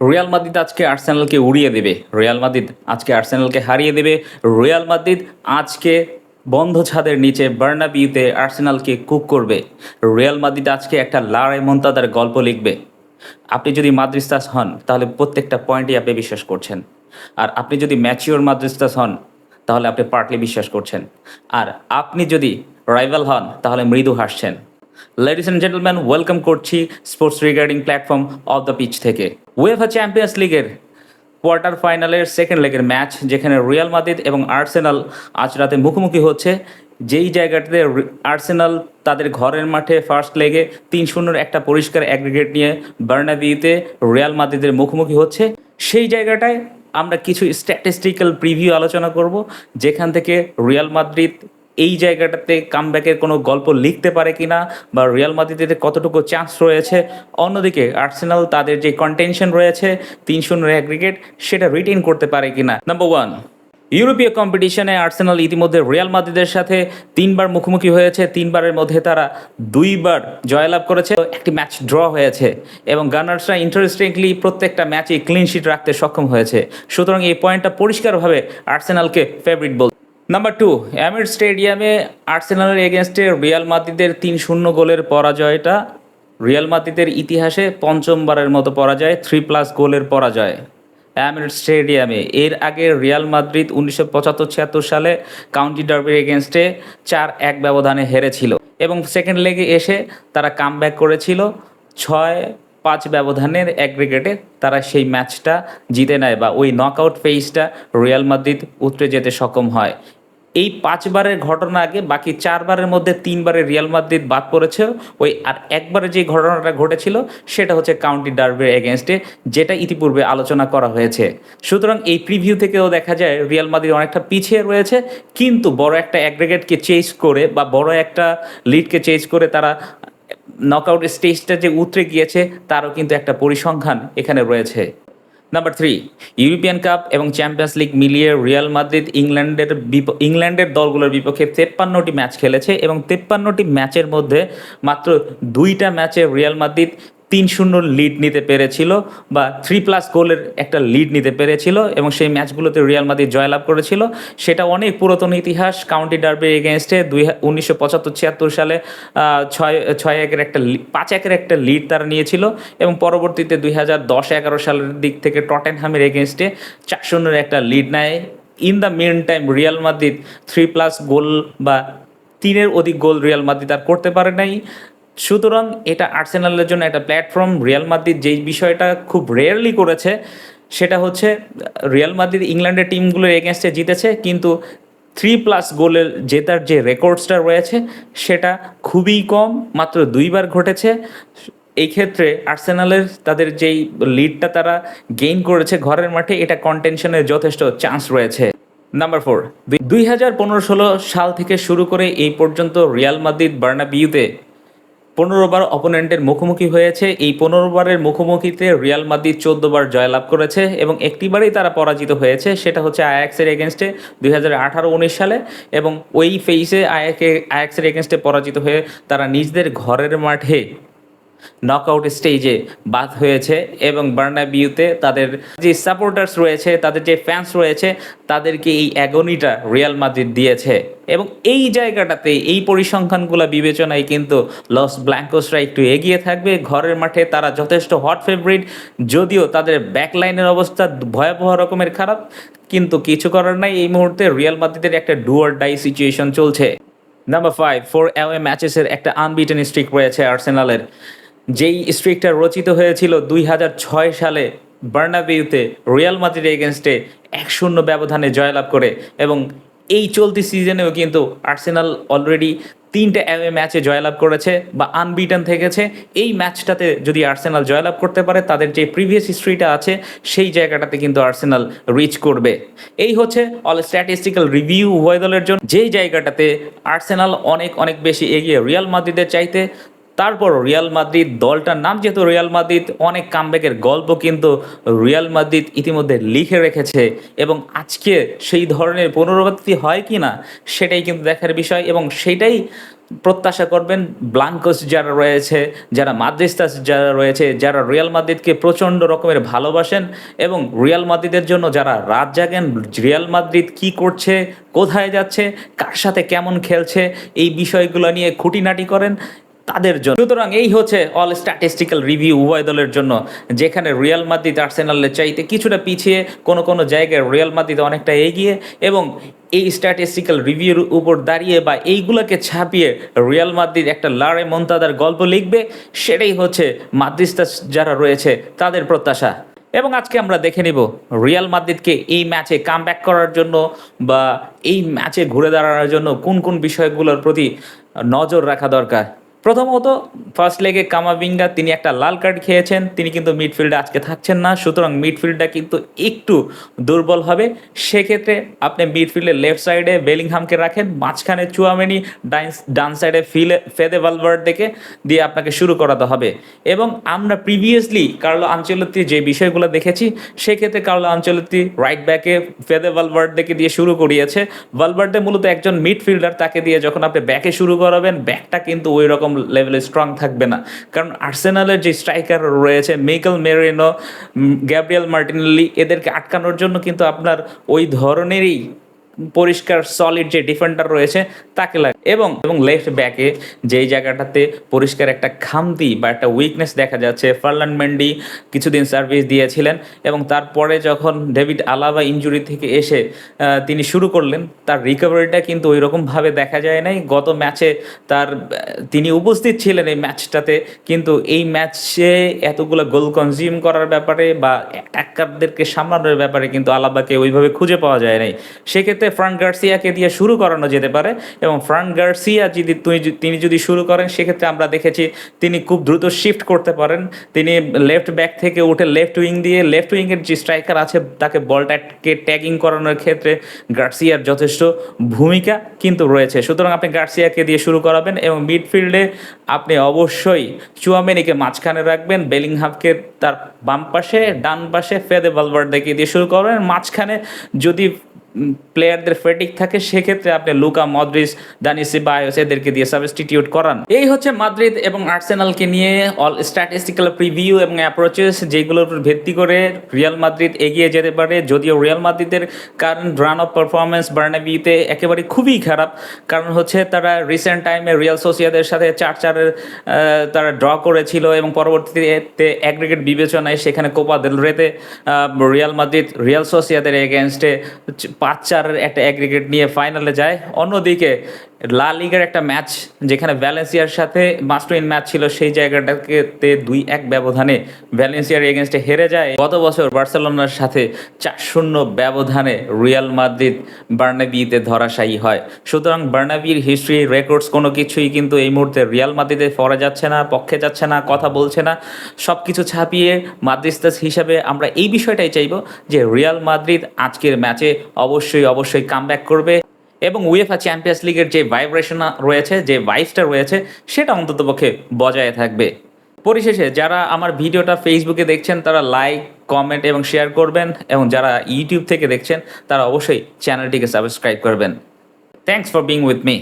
Real Madrid আজকে আর্সেনালকে উড়িয়ে দেবে। রিয়াল মাদ্রিদ আজকে আর্সেনালকে হারিয়ে দেবে। রিয়াল মাদ্রিদ আজকে বন্ধ ছাদের নিচে বার্নাবিউতে আর্সেনালকে কুক করবে। রিয়াল মাদ্রিদ আজকে একটা লড়াই মন্তাদার গল্প লিখবে। আপনি যদি মাদ্রিস্তাস হন, তাহলে প্রত্যেকটা পয়েন্টই আপনি বিশ্বাস করছেন। আর আপনি যদি ম্যাচিওর মাদ্রিস্তাস হন, তাহলে আপনি পার্টলি বিশ্বাস করছেন। আর আপনি যদি রাইভাল হন, তাহলে মৃদু হাসছেন। লেডিস অ্যান্ড জেন্টলম্যান ওয়েলকাম করছি sports regarding platform of the pitch থেকে। উয়েফা চ্যাম্পিয়ন্স লিগের কোয়ার্টার ফাইনালের সেকেন্ড লেগের ম্যাচ যেখানে রিয়াল মাদ্রিদ এবং আর্সেনাল আজ রাতে মুখোমুখি হচ্ছে। যেই জায়গাটাতে আর্সেনাল তাদের ঘরের মাঠে ফার্স্ট লেগে তিন শূন্যর একটা পরিষ্কার অ্যাগ্রিগেট নিয়ে বার্নাবিতে রিয়াল মাদ্রিদের মুখোমুখি হচ্ছে। সেই জায়গাটায় আমরা কিছু স্ট্যাটিস্টিক্যাল প্রিভিউ আলোচনা করব, যেখান থেকে রিয়াল মাদ্রিদ এই জায়গাটাতে কামব্যাকের কোনো গল্প লিখতে পারে কিনা বা রিয়াল মাদ্রিদের কতটুকু চান্স রয়েছে? অন্যদিকে আর্সেনাল তাদের যে কন্টেনশন রয়েছে, তিন শূন্য অ্যাগ্রিগেট সেটা রিটেন করতে পারে কিনা? নাম্বার ওয়ান ইউরোপীয় কম্পিটিশনে আর্সেনাল ইতিমধ্যে রিয়াল মাদ্রিদের সাথে তিনবার মুখোমুখি হয়েছে। তিনবারের মধ্যে তারা দুইবার জয়লাভ করেছে। একটি ম্যাচ ড্র হয়েছে এবং গানার্সরা ইন্টারেস্টিংলি প্রত্যেকটা ম্যাচে ক্লিন শিট রাখতে সক্ষম হয়েছে। সুতরাং এই পয়েন্টটা পরিষ্কারভাবে আর্সেনালকে ফেভারিট বল নাম্বার টু অ্যামির স্টেডিয়ামে আর্সেনালের এগেনস্টে রিয়াল মাদ্রিদের তিন শূন্য গোলের পরাজয়টা রিয়াল মাদ্রিদের ইতিহাসে পঞ্চমবারের মতো পরাজয় থ্রি প্লাস গোলের পরাজয় অ্যামির স্টেডিয়ামে এর আগে রিয়াল মাদ্রিদ উনিশশো পঁচাত্তর ছিয়াত্তর সালে কাউন্টি ডার্বির এগেনস্টে চার এক ব্যবধানে হেরেছিল এবং সেকেন্ড লেগে এসে তারা কাম করেছিল, ছয় পাঁচ ব্যবধানের অ্যাগ্রিগেটে তারা সেই ম্যাচটা জিতে নেয় বা ওই নকআউট ফেজটা রিয়াল মাদ্রিদ উতরে যেতে সক্ষম হয়। এই পাঁচবারের ঘটনা আগে বাকি চারবারের মধ্যে তিনবারে রিয়াল মাদ্রিদ বাদ পড়েছে। ওই আর একবারে যে ঘটনাটা ঘটেছিল, সেটা হচ্ছে কাউন্টি ডার্বির এগেনস্টে যেটা ইতিপূর্বে আলোচনা করা হয়েছে। সুতরাং এই প্রিভিউ থেকেও দেখা যায় রিয়াল মাদ্রিদ অনেকটা পিছিয়ে রয়েছে, কিন্তু বড় একটা অ্যাগ্রিগেটকে চেস করে বা বড় একটা লিডকে চেস করে তারা নকআউট স্টেজটা যে উতরে গিয়েছে, তারও কিন্তু একটা পরিসংখ্যান এখানে রয়েছে। নাম্বার থ্রি ইউরোপিয়ান কাপ এবং চ্যাম্পিয়ন্স লিগ মিলিয়ে রিয়াল মাদ্রিদ ইংল্যান্ডের ইংল্যান্ডের দলগুলোর বিপক্ষে তেপ্পান্নটি ম্যাচ খেলেছে এবং তেপ্পান্নটি ম্যাচের মধ্যে মাত্র দুইটা ম্যাচে রিয়াল মাদ্রিদ তিন শূন্য লিড নিতে পেরেছিল বা থ্রি প্লাস গোলের একটা লিড নিতে পেরেছিল এবং সেই ম্যাচগুলোতে রিয়াল মাদ্রিদ জয়লাভ করেছিল। সেটা অনেক পুরাতন ইতিহাস কাউন্টি ডার্বির এগেনস্টে দুই উনিশশো পঁচাত্তর ছিয়াত্তর সালে ছয় ছয় একের একটা পাঁচ একের একটা লিড তারা নিয়েছিল এবং পরবর্তীতে দুই হাজার দশ এগারো সালের দিক থেকে টটেনহামের এগেনস্টে চার শূন্যের একটা লিড নেয়। In the meantime Real Madrid three plus goal বা তিনের অধিক গোল রিয়াল মাদ্রিদ আর করতে পারে নাই। সুতরাং এটা আর্সেনালের জন্য একটা প্ল্যাটফর্ম। রিয়াল মাদ্রিদ যেই বিষয়টা খুব রেয়ারলি করেছে, সেটা হচ্ছে, রিয়াল মাদ্রিদ ইংল্যান্ডের টিমগুলোর এগেনস্টে জিতেছে, কিন্তু থ্রি প্লাস গোলের জেতার যে রেকর্ডসটা রয়েছে, সেটা খুবই কম, মাত্র দুইবার ঘটেছে। এই ক্ষেত্রে আর্সেনালের তাদের যেই লিডটা তারা গেইন করেছে ঘরের মাঠে, এটা কন্টেনশনের যথেষ্ট চান্স রয়েছে। নাম্বার ফোর দুই হাজার পনেরো ষোলো সাল থেকে শুরু করে এই পর্যন্ত রিয়াল মাদ্রিদ বার্নাবিউতে পনেরো বার অপোনেন্টের মুখোমুখি হয়েছে। এই পনেরো বারের মুখোমুখিতে রিয়াল মাদ্রিদ চোদ্দ বার জয়লাভ করেছে এবং একটিবারই তারা পরাজিত হয়েছে। সেটা হচ্ছে আয়াক্সের এগেনস্টে দুই হাজার আঠারো উনিশ সালে এবং ওই ফেইসে আয়াকে আয়াক্সের এগেনস্টে পরাজিত হয়ে তারা নিজেদের ঘরের মাঠে নকআউট স্টেজে বাদ হয়েছে এবং বার্নাবিউতে তাদের যে সাপোর্টার্স রয়েছে, তাদের যে ফ্যান্স রয়েছে, তাদেরকে এই অ্যাগনিটা রিয়াল মাদ্রিদ দিয়েছে। এবং এই জায়গাটাতে, এই পরিসংখ্যানগুলো বিবেচনায় কিন্তু লস ব্ল্যাঙ্কোসরা একটু এগিয়ে থাকবে। ঘরের মাঠে তারা যথেষ্ট হট ফেভারিট যদিও তাদের ব্যাকলাইনের অবস্থা ভয়াবহ রকমের খারাপ, কিন্তু কিছু করার নাই। এই মুহূর্তে রিয়াল মাদ্রিদের একটা ডুয়ার ডাই সিচুয়েশন চলছে। নাম্বার ফাইভ ফোর অ্যাওয়ে ম্যাচেসের একটা আনবিটেন স্ট্রিক রয়েছে আর্সেনালের যেই স্ট্রিকটা রচিত হয়েছিল দুই হাজার ছয় সালে বার্নাবিউতে রিয়াল মাদ্রিদ এগেনস্টে এক শূন্য ব্যবধানে জয়লাভ করে এবং এই চলতি সিজনেও কিন্তু আর্সেনাল অলরেডি তিনটে অ্যাওয়ে ম্যাচে জয়লাভ করেছে বা আনবিটেন থেকেছে। এই ম্যাচটাতে যদি আর্সেনাল জয়লাভ করতে পারে, তাদের যে প্রিভিয়াস হিস্ট্রিটা আছে, সেই জায়গাটাতে কিন্তু আর্সেনাল রিচ করবে। এই হচ্ছে অল স্ট্যাটিস্টিক্যাল রিভিউ উভয় দলের জন্য। যেই জায়গাটাতে আর্সেনাল অনেক অনেক বেশি এগিয়ে, রিয়াল মাদ্রিদের চাইতে তারপর রিয়াল মাদ্রিদ দলটার নাম যেহেতু রিয়াল মাদ্রিদ, অনেক কামব্যাকের গল্প কিন্তু রিয়াল মাদ্রিদ ইতিমধ্যে লিখে রেখেছে এবং আজকে সেই ধরনের পুনরাবৃত্তি হয় কি না সেটাই কিন্তু দেখার বিষয় এবং সেটাই প্রত্যাশা করবেন ব্লাঙ্কোস যারা রয়েছে, যারা মাদ্রিস্তাস যারা রয়েছে, যারা রিয়াল মাদ্রিদকে প্রচণ্ড রকমের ভালোবাসেন এবং রিয়াল মাদ্রিদের জন্য যারা রাত জাগেন, রিয়াল মাদ্রিদ কি করছে, কোথায় যাচ্ছে, কার সাথে কেমন খেলছে, এই বিষয়গুলো নিয়ে খুঁটিনাটি করেন তাদের জন্য। সুতরাং এই হচ্ছে অল স্ট্যাটিস্টিক্যাল রিভিউ উভয় দলের জন্য, যেখানে রিয়াল মাদ্রিদ আর্সেনালের চাইতে কিছুটা পিছিয়ে কোনো কোনো জায়গায় রিয়াল মাদ্রিদ অনেকটা এগিয়ে এবং এই স্ট্যাটিস্টিক্যাল রিভিউর উপর দাঁড়িয়ে বা এইগুলোকে ছাপিয়ে রিয়াল মাদ্রিদ একটা লারে মন্তাদার গল্প লিখবে, সেটাই হচ্ছে মাদ্রিস্তা যারা রয়েছে তাদের প্রত্যাশা। এবং আজকে আমরা দেখে নিব রিয়াল মাদ্রিদকে এই ম্যাচে কাম করার জন্য বা এই ম্যাচে ঘুরে দাঁড়ানোর জন্য কোন কোন বিষয়গুলোর প্রতি নজর রাখা দরকার। প্রথমত ফার্স্ট লেগে কামাবিঙ্গা তিনি একটা লাল কার্ড খেয়েছেন, তিনি কিন্তু মিডফিল্ডে আজকে থাকছেন না, সুতরাং মিডফিল্ডটা কিন্তু একটু দুর্বল হবে। সেক্ষেত্রে আপনি মিডফিল্ডের লেফট সাইডে বেলিংহামকে রাখেন, মাঝখানে চুয়ামেনি ডাইন ডান সাইডে ফিলে ফেদে ভালভার্ড দেখে দিয়ে আপনাকে শুরু করাতে হবে। এবং আমরা প্রিভিয়াসলি কার্লো আঞ্চলতি যে বিষয়গুলো দেখেছি, সেক্ষেত্রে কার্লো আঞ্চলতি রাইট ব্যাকে ফেদে ভালভার্ড দেখে দিয়ে শুরু করিয়েছে। ভালভার্ডে মূলত একজন মিডফিল্ডার তাকে দিয়ে যখন আপনি ব্যাকে শুরু করাবেন ব্যাকটা কিন্তু ওই রকম লেভেলে স্ট্রং থাকবে না। কারণ আর্সেনালের যে স্ট্রাইকার রয়েছে, মেকেল মেরিনো গ্যাব্রিয়াল মার্টিনলি, এদেরকে আটকানোর জন্য কিন্তু আপনার ওই ধরনেরই পরিষ্কার সলিড যে ডিফেন্ডার রয়েছে তাকে লাগে। এবং এবং লেফট ব্যাকে যেই জায়গাটাতে পরিষ্কার একটা খামতি বা একটা উইকনেস দেখা যাচ্ছে ফার্লান্ড মেন্ডি কিছুদিন সার্ভিস দিয়েছিলেন এবং তারপরে যখন ডেভিড আলাবা ইঞ্জুরি থেকে এসে তিনি শুরু করলেন, তার রিকভারিটা কিন্তু ওই রকমভাবে দেখা যায় নাই। গত ম্যাচে তার, তিনি উপস্থিত ছিলেন এই ম্যাচটাতে কিন্তু এই ম্যাচে এতগুলো গোল কনজিউম করার ব্যাপারে বা অ্যাটাকারদেরকে সামলানোর ব্যাপারে কিন্তু আলাবাকে ওইভাবে খুঁজে পাওয়া যায় নাই। সেক্ষেত্রে ফ্রাঙ্ক গার্সিয়াকে দিয়ে শুরু করানো যেতে পারে এবং ফ্রাঙ্ক গার্সিয়া যদি তিনি যদি শুরু করেন, সেক্ষেত্রে আমরা দেখেছি তিনি খুব দ্রুত শিফট করতে পারেন। তিনি লেফট ব্যাক থেকে উঠে লেফট উইং দিয়ে লেফট উইংয়ের যে স্ট্রাইকার আছে, তাকে বলটাকে ট্যাগিং করানোর ক্ষেত্রে গার্সিয়ার যথেষ্ট ভূমিকা কিন্তু রয়েছে। সুতরাং আপনি গার্সিয়াকে দিয়ে শুরু করাবেন এবং মিডফিল্ডে আপনি অবশ্যই চুয়ামেনিকে মাঝখানে রাখবেন বেলিংহামকে তার বাম পাশে, ডান পাশে ফেদে ভালভার্ডেকে দিয়ে শুরু করবেন। মাঝখানে যদি প্লেয়ারদের ফেটিক থাকে, সেক্ষেত্রে আপনি লুকা মদ্রিস দানি সিবায়োস এদেরকে দিয়ে সাবস্টিটিউট করান। এই হচ্ছে মাদ্রিদ এবং আর্সেনালকে নিয়ে অল স্ট্যাটিস্টিক্যাল প্রিভিউ এবং অ্যাপ্রোচেস যেগুলোর ভিত্তি করে রিয়াল মাদ্রিদ এগিয়ে যেতে পারে। যদিও রিয়াল মাদ্রিদের কারণ রান অফ পারফরমেন্স বার্নাবিতে একেবারে খুবই খারাপ, কারণ হচ্ছে তারা রিসেন্ট টাইমে রিয়াল সোসিয়াদের সাথে চার চারের তারা ড্র করেছিল এবং পরবর্তীতে অ্যাগ্রিগেট বিবেচনায় সেখানে Copa del Rey Real Madrid, Real সোসিয়াদের এগেনস্টে পাঁচ চারের একটা অ্যাগ্রিগেট নিয়ে ফাইনালে যায়। অন্যদিকে লা লিগার একটা ম্যাচ যেখানে ভ্যালেন্সিয়ার সাথে মাস্টুইন ম্যাচ ছিল, সেই জায়গাটাকে দুই এক ব্যবধানে ভ্যালেন্সিয়ার এগেনস্টে হেরে যায়। গত বছর বার্সেলোনার সাথে চার শূন্য ব্যবধানে রিয়াল মাদ্রিদ বার্নাবিতে ধরাশায়ী হয়। সুতরাং বার্নাবির হিস্ট্রি রেকর্ডস কোনো কিছুই কিন্তু এই মুহূর্তে রিয়াল মাদ্রিদে পড়া যাচ্ছে না, পক্ষে যাচ্ছে না, কথা বলছে না। সব কিছু ছাপিয়ে মাদ্রিস্তাস হিসাবে আমরা এই বিষয়টাই চাইব যে রিয়াল মাদ্রিদ আজকের ম্যাচে অবশ্যই অবশ্যই কামব্যাক করবে। এবং উয়েফা চ্যাম্পিয়ন্স লিগের যে ভাইব্রেশন রয়েছে, যে ভাইসটা রয়েছে, সেটা অন্ততপক্ষে বজায় থাকবে। পরিশেষে, যারা আমার ভিডিওটা ফেসবুকে দেখছেন, তারা লাইক কমেন্ট এবং শেয়ার করবেন, এবং যারা ইউটিউব থেকে দেখছেন, তারা অবশ্যই চ্যানেলটিকে সাবস্ক্রাইব করবেন। Thanks for being with me